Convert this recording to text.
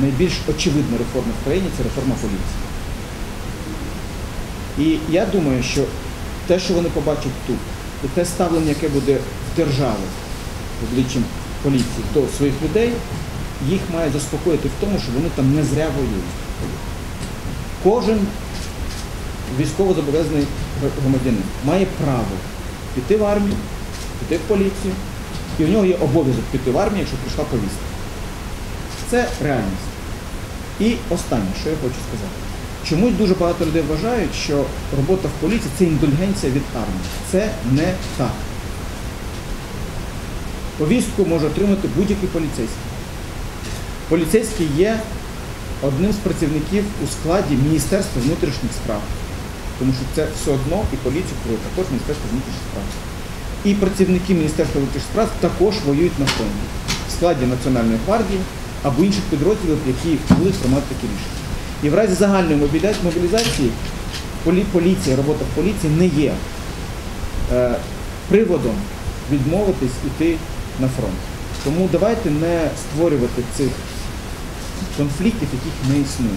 найбільш очевидна реформа в країні це реформа поліції. І я думаю, що те, що вони побачать тут, і те ставлення, яке буде в державі обличчям поліції до своїх людей, їх має заспокоїти в тому, що вони там не зря воюють. Кожен військовозобов'язаний громадянин має право піти в армію, піти в поліцію, і у нього є обов'язок піти в армію, якщо прийшла повістка. Це реальність. І останнє, що я хочу сказати. Чомусь дуже багато людей вважають, що робота в поліції це індульгенція від армії. Це не так. Повістку може отримати будь-який поліцейський. Поліцейський є одним з працівників у складі Міністерства внутрішніх справ. Тому що це все одно і поліцію керує також Міністерство внутрішніх справ. І працівники Міністерства внутрішніх справ також воюють на фронті в складі Національної гвардії або інших підрозділів, які будуть приймати такі рішення. І в разі загальної мобілізації полі- поліція, робота в поліції не є е, приводом відмовитись іти на фронт. Тому давайте не створювати цих конфліктів, яких не існує.